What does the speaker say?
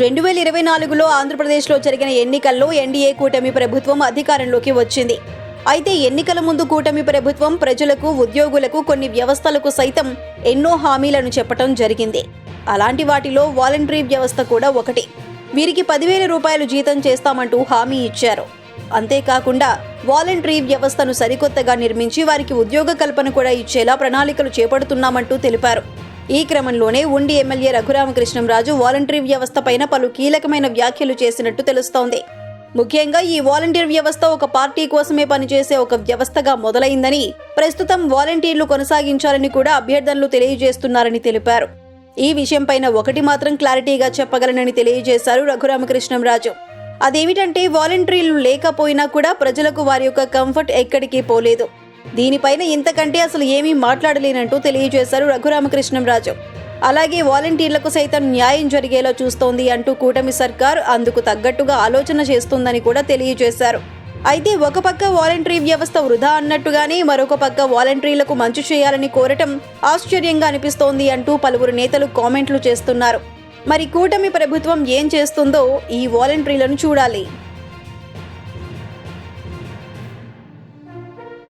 రెండు వేల ఇరవై నాలుగులో ఆంధ్రప్రదేశ్లో జరిగిన ఎన్నికల్లో ఎన్డీఏ కూటమి ప్రభుత్వం అధికారంలోకి వచ్చింది. అయితే ఎన్నికల ముందు కూటమి ప్రభుత్వం ప్రజలకు ఉద్యోగులకు కొన్ని వ్యవస్థలకు సైతం ఎన్నో హామీలను చెప్పటం జరిగింది. అలాంటి వాటిలో వాలంటరీ వ్యవస్థ కూడా ఒకటి. వీరికి పదివేల రూపాయలు జీతం చేస్తామంటూ హామీ ఇచ్చారు. అంతేకాకుండా వాలంటరీ వ్యవస్థను సరికొత్తగా నిర్మించి వారికి ఉద్యోగ కల్పన కూడా ఇచ్చేలా ప్రణాళికలు చేపడుతున్నామంటూ తెలిపారు. ఈ క్రమంలోనే ఉండి ఎమ్మెల్యే రఘురామకృష్ణంరాజు వాలంటరీ వ్యవస్థ పైన పలు కీలకమైన వ్యాఖ్యలు చేసినట్టు తెలుస్తోంది. ముఖ్యంగా ఈ వాలంటీర్ వ్యవస్థ ఒక పార్టీ కోసమే పనిచేసే ఒక వ్యవస్థగా మొదలైందని ప్రస్తుతం వాలంటీర్లు కొనసాగించాలని కూడా అభ్యర్థనలు తెలియజేస్తున్నారని తెలిపారు. ఈ విషయంపైన ఒకటి మాత్రం క్లారిటీగా చెప్పగలనని తెలియజేశారు రఘురామకృష్ణంరాజు. అదేమిటంటే వాలంటీర్లు లేకపోయినా కూడా ప్రజలకు వారి యొక్క కంఫర్ట్ ఎక్కడికి పోలేదు. దీనిపైన ఇంతకంటే అసలు ఏమీ మాట్లాడలేనంటూ తెలియజేశారు రఘురామకృష్ణంరాజు. అలాగే వాలంటీర్లకు సైతం న్యాయం జరిగేలా చూస్తోంది అంటూ కూటమి సర్కార్ అందుకు తగ్గట్టుగా ఆలోచన చేస్తుందని కూడా తెలియజేశారు. అయితే ఒక పక్క వాలంటరీ వ్యవస్థ వృధా అన్నట్టుగానే మరొక పక్క వాలంటీర్లకు మంచి చేయాలని కోరటం ఆశ్చర్యంగా అనిపిస్తోంది అంటూ పలువురు నేతలు కామెంట్లు చేస్తున్నారు. మరి కూటమి ప్రభుత్వం ఏం చేస్తుందో ఈ వాలంటీర్లను చూడాలి.